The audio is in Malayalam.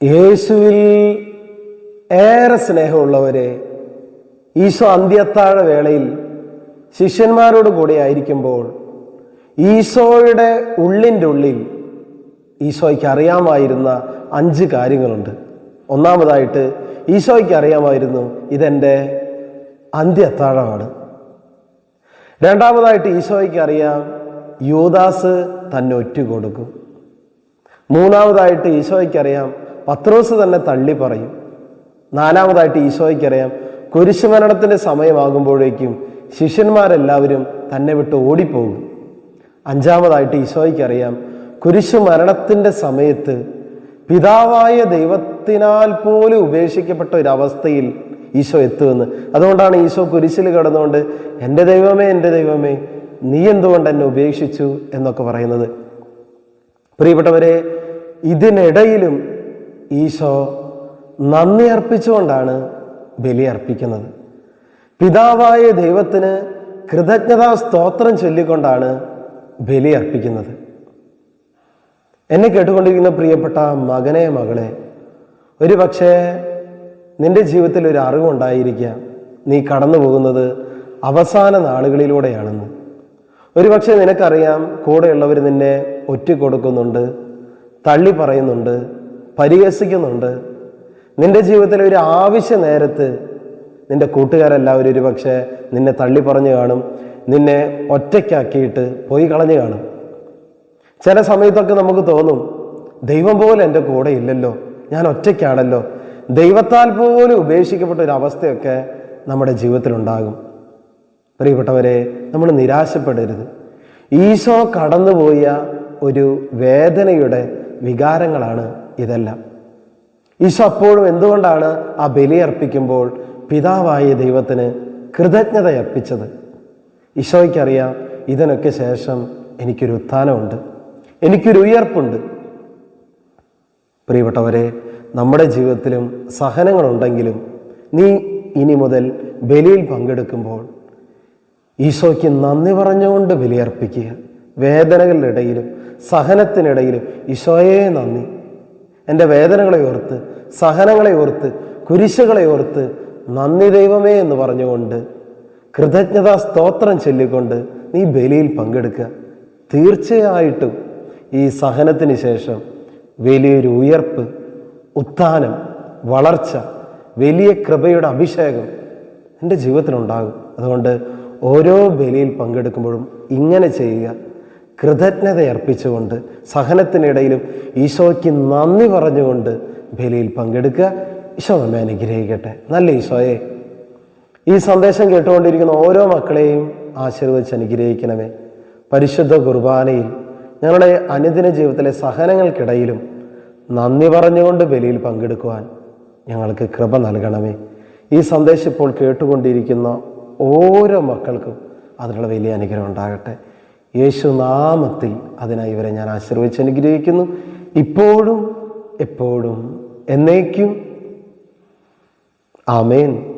യേശുവിൽ ഏറെ സ്നേഹമുള്ളവരെ ഈശോ അന്ത്യത്താഴ വേളയിൽ ശിഷ്യന്മാരോട് കൂടെ ആയിരിക്കുമ്പോൾ ഈശോയുടെ ഉള്ളിന്റെ ഉള്ളിൽ ഈശോയ്ക്ക് അറിയാമായിരുന്ന അഞ്ച് കാര്യങ്ങളുണ്ട്. ഒന്നാമതായിട്ട് ഈശോയ്ക്ക് അറിയാമായിരുന്നു ഇതെന്റെ അന്ത്യത്താഴമാണ്. രണ്ടാമതായിട്ട് ഈശോയ്ക്ക് അറിയാം യൂദാസ് തന്നെ ഒറ്റ കൊടുക്കും മൂന്നാമതായിട്ട് ഈശോയ്ക്കറിയാം പത്രോസ് തന്നെ തള്ളി പറയും. നാലാമതായിട്ട് ഈശോയ്ക്കറിയാം കുരിശുമരണത്തിന്റെ സമയമാകുമ്പോഴേക്കും ശിഷ്യന്മാരെല്ലാവരും തന്നെ വിട്ട് ഓടിപ്പോകും. അഞ്ചാമതായിട്ട് ഈശോയ്ക്കറിയാം കുരിശുമരണത്തിന്റെ സമയത്ത് പിതാവായ ദൈവത്തിനാൽ പോലും ഉപേക്ഷിക്കപ്പെട്ട ഒരവസ്ഥയിൽ ഈശോ എത്തുമെന്ന്. അതുകൊണ്ടാണ് ഈശോ കുരിശിൽ കിടന്നുകൊണ്ട് എന്റെ ദൈവമേ എന്റെ ദൈവമേ നീ എന്തുകൊണ്ട് എന്നെ ഉപേക്ഷിച്ചു? എന്നൊക്കെ പറയുന്നത്. പ്രിയപ്പെട്ടവരെ ഇതിനിടയിലും ഈശോ നന്ദി അർപ്പിച്ചുകൊണ്ടാണ് ബലി അർപ്പിക്കുന്നത്. പിതാവായ ദൈവത്തിന് കൃതജ്ഞതാ സ്തോത്രം ചൊല്ലിക്കൊണ്ടാണ് ബലി അർപ്പിക്കുന്നത്. എന്നെ കേട്ടുകൊണ്ടിരിക്കുന്ന പ്രിയപ്പെട്ട മകനെ മകളെ ഒരു പക്ഷേ നിന്റെ ജീവിതത്തിൽ ഒരു അറിവുണ്ടായിരിക്കാം നീ കടന്നു പോകുന്നത് അവസാന നാളുകളിലൂടെയാണെന്ന്. ഒരുപക്ഷെ നിനക്കറിയാം കൂടെയുള്ളവർ നിന്നെ ഒറ്റ കൊടുക്കുന്നുണ്ട് തള്ളി പറയുന്നുണ്ട് പരിഹസിക്കുന്നുണ്ട്. നിന്റെ ജീവിതത്തിലെ ഒരു ആവശ്യ നേരത്ത് നിന്റെ കൂട്ടുകാരെല്ലാവരും ഒരു പക്ഷേ നിന്നെ തള്ളി പറഞ്ഞു കാണും നിന്നെ ഒറ്റയ്ക്കാക്കിയിട്ട് പോയി കളഞ്ഞു കാണും. ചില സമയത്തൊക്കെ നമുക്ക് തോന്നും ദൈവം പോലെ എന്റെ കൂടെ ഇല്ലല്ലോ ഞാൻ ഒറ്റയ്ക്കാണല്ലോ. ദൈവത്താൽ പോലും ഉപേക്ഷിക്കപ്പെട്ട ഒരു അവസ്ഥയൊക്കെ നമ്മുടെ ജീവിതത്തിലുണ്ടാകും. പ്രിയപ്പെട്ടവരെ നമ്മൾ നിരാശപ്പെടരുത്. ഈശോ കടന്നുപോയ ഒരു വേദനയുടെ വികാരങ്ങളാണ് ഇതെല്ലാം. ഈശോ അപ്പോഴും എന്തുകൊണ്ടാണ് ആ ബലി അർപ്പിക്കുമ്പോൾ പിതാവായ ദൈവത്തിന് കൃതജ്ഞത അർപ്പിച്ചത്? ഈശോയ്ക്കറിയാം ഇതിനൊക്കെ ശേഷം എനിക്കൊരു ഉത്ഥാനമുണ്ട്. എനിക്കൊരു ഉയർപ്പുണ്ട്. പ്രിയപ്പെട്ടവരെ നമ്മുടെ ജീവിതത്തിലും സഹനങ്ങളുണ്ടെങ്കിലും നീ ഇനി മുതൽ ബലിയിൽ പങ്കെടുക്കുമ്പോൾ ഈശോയ്ക്ക് നന്ദി പറഞ്ഞുകൊണ്ട് ബലിയർപ്പിക്കുക വേദനകളുടെ ഇടയിലും സഹനത്തിനിടയിലും ഈശോയെ നന്ദി. എന്റെ വേദനകളെ ഓർത്ത് സഹനങ്ങളെ ഓർത്ത് കുരിശുകളെ ഓർത്ത് നന്ദി ദൈവമേ എന്ന് പറഞ്ഞുകൊണ്ട് കൃതജ്ഞതാ സ്തോത്രം ചൊല്ലിക്കൊണ്ട് നീ ബലിയിൽ പങ്കെടുക്കുക. തീർച്ചയായിട്ടും ഈ സഹനത്തിന് ശേഷം വലിയൊരു ഉയർപ്പ് ഉത്ഥാനം വളർച്ച വലിയ കൃപയുടെ അഭിഷേകം എന്റെ ജീവിതത്തിലുണ്ടാകും. അതുകൊണ്ട് ഓരോ ബലിയിൽ പങ്കെടുക്കുമ്പോഴും ഇങ്ങനെ ചെയ്യുക. കൃതജ്ഞത അർപ്പിച്ചുകൊണ്ട് സഹനത്തിനിടയിലും ഈശോയ്ക്ക് നന്ദി പറഞ്ഞുകൊണ്ട് ബലിയിൽ പങ്കെടുക്കുക. ഈശോ നമ്മെ അനുഗ്രഹിക്കട്ടെ. നല്ല ഈശോയെ. ഈ സന്ദേശം കേട്ടുകൊണ്ടിരിക്കുന്ന ഓരോ മക്കളെയും ആശീർവദിച്ച് അനുഗ്രഹിക്കണമേ. പരിശുദ്ധ കുർബാനയിൽ ഞങ്ങളുടെ അനുദിന ജീവിതത്തിലെ സഹനങ്ങൾക്കിടയിലും നന്ദി പറഞ്ഞുകൊണ്ട് ബലിയിൽ പങ്കെടുക്കുവാൻ ഞങ്ങൾക്ക് കൃപ നൽകണമേ. ഈ സന്ദേശം ഇപ്പോൾ കേട്ടുകൊണ്ടിരിക്കുന്ന ഓരോ മക്കൾക്കും അതിനുള്ള വലിയ അനുഗ്രഹം ഉണ്ടാകട്ടെ. യേശു നാമത്തിൽ അതിനായി ഇവരെ ഞാൻ ആശീർവദിച്ച് അനുഗ്രഹിക്കുന്നു. ഇപ്പോഴും എപ്പോഴും എന്നേക്കും. ആമേൻ.